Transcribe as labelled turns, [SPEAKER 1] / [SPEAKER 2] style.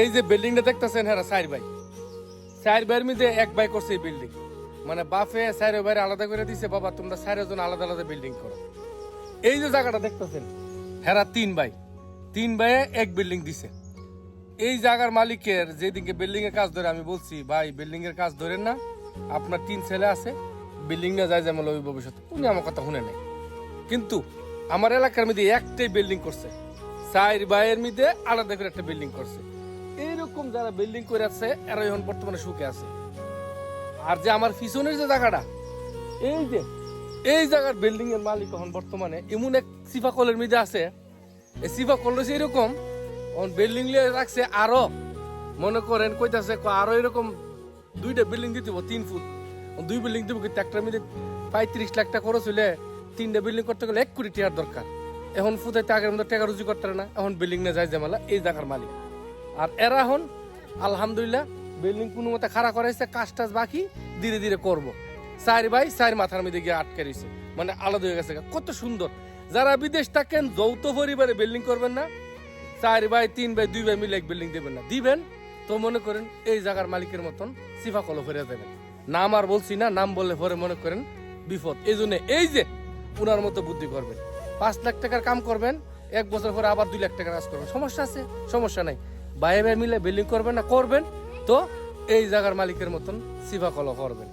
[SPEAKER 1] এই যে বিল্ডিংটা দেখতেছেন হ্যাঁ চার ভাই? চার ভাইয়ের মধ্যে এক ভাই করছে এই বিল্ডিং মানে বাফে চার ভাইয়ের আলাদা করে দিছে, বাবা, তোমরা চারজন আলাদা আলাদা বিল্ডিং করো। এই যে জায়গাটা দেখতেছেন হেরা তিন ভাই। তিন ভাইয়ে এক বিল্ডিং দিছে। এই জায়গার মালিকের যেদিকে বিল্ডিং এর কাজ ধরে, আমি বলছি, ভাই বিল্ডিং এর কাজ ধরেন না, আপনার তিন ছেলে আছে বিল্ডিং না যায় যেমন ওই ভবিষ্যৎ উনি আমার কথা শুনে নাই কিন্তু আমার এলাকার মধ্যে একটাই বিল্ডিং করছে। চার ভাইয়ের মধ্যে আলাদা করে একটা বিল্ডিং করছে। এইরকম যারা বিল্ডিং করে আছে এরা এখন বর্তমানে সুখে আছে। আর যে আমার পিছনের যে জায়গাটা, এই যে, এই জায়গার বিল্ডিং এর মালিক এখন বর্তমানে এমন এক সিফা কলের মধ্যে আছে। এই সিফা কল হচ্ছে এরকম বিল্ডিং রাখছে আরও, মনে করেন, কইতাছে আরও এরকম দুইটা বিল্ডিং দিতে তিন ফুট। দুই বিল্ডিং দিব কিন্তু একটার মধ্যে পঁয়ত্রিশ লাখ টাকা খরচ হইলে তিনটা বিল্ডিং করতে গেলে এক কোটি টাকার দরকার। এখন ফুটাইতে আগের মতো টাকা রুজি করতে না, এখন বিল্ডিং না যায় জামালা এই জায়গার মালিক। আর এরা হন, আলহামদুলিল্লাহ বিল্ডিং কোনো মতে খাড়া করাইছে কাজ টাজ বাকি, ধীরে ধীরে করব। চার ভাই চার মাথার মধ্যে গিয়ে আটকে রয়েছে মানে আলাদা হয়ে গেছে। কত সুন্দর। যারা বিদেশ থাকেন, যৌথ পরিবারে বিল্ডিং করবেন না, চার ভাই তিন ভাই দুই ভাই মিলে এক বিল্ডিং দেবেন না। দিবেন, তো মনে করেন এই জায়গার মালিকের মতন সিফা কলো ফেরে দেবেন নাম আর বলছি না, নাম বললে পরে মনে করেন বিপদ। এই জন্য এই যে উনার মতো বুদ্ধি করবেন। পাঁচ লাখ টাকার কাম করবেন, এক বছর পরে আবার দুই লাখ টাকার কাজ করবেন। সমস্যা আছে, সমস্যা নাই। ভাই মিলে বিল্ডিং করবেন না করবেন তো এই জায়গার মালিকের মতন সিফা কল করবেন।